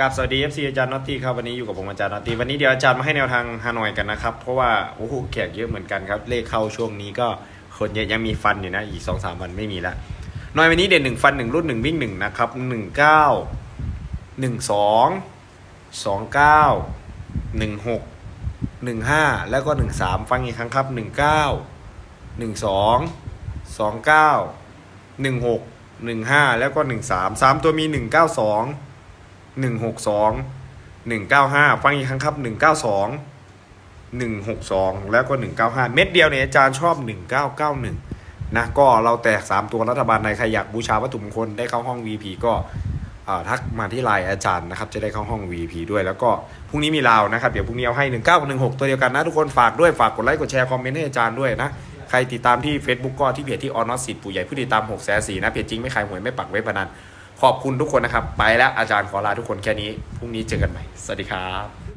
กับสวัสดี FC อาจารย์นอตตี้ครับวันนี้อยู่กับผมอาจารย์นอตตี้วันนี้เดี๋ยวอาจารย์มาให้แนวทางฮานอยกันนะครับ เพราะว่าโอ้โหแขกเยอะเหมือนกันครับ เลขเข้าช่วงนี้ก็คนเยอะยังมีฟันอยู่นะ อีก2อสาวันไม่มีละหน่อยวันนี้เด่นหนึ่งฟันหนึ่งรุ่นหนึ่งวิ่งหนึ่งนะครับหนึ่งเก้าหนึ่งสองสองเก้าหนึ่งหกหนึ่งห้าแล้วก็หนึ่งสามฟังอีกครั้งครับหนึ่งเก้าหนึ่งสองสองเก้าหนึ่งหกหนึ่งห้าแล้วก็หนึ่งสามสามตัวมีหนึ่งเก้าสอง หนึ่งหกสองหนึ่งเก้าห้าฟังอีกครั้งครับหนึ่งเก้าสองหนึ่งหกสองแล้วก็หนึ่งเก้าห้าเม็ดเดียวเนี่ยอาจารย์ชอบหนึ่งเก้าเก้าหนึ่งนะก็เราแตกสามตัวรัฐบาลในใครอยากบูชาวัตถุมงคลได้เข้าห้อง VP ก็ทักมาที่ไลน์อาจารย์นะครับ จะได้เข้าห้อง VP ด้วยแล้วก็พรุ่งนี้มีลาวนะครับ เดี๋ยวพรุ่งนี้เอาให้ 19กับ16 ตัวเดียวกันนะทุกคนฝากด้วยฝากกดไลค์กดแชร์คอมเมนต์ให้อาจารย์ด้วยนะ ใครติดตามที่ Facebook ก็ที่เพจที่ออนอสสิทธิ์ปู่ใหญ่ผู้ติดตาม6แสนสี่นะเพจจริงไม่ขายหวยไม่ปักเว็บพนัน ขอบคุณทุกคนนะครับ ไปแล้วอาจารย์ขอลาทุกคนแค่นี้ พรุ่งนี้เจอกันใหม่ สวัสดีครับ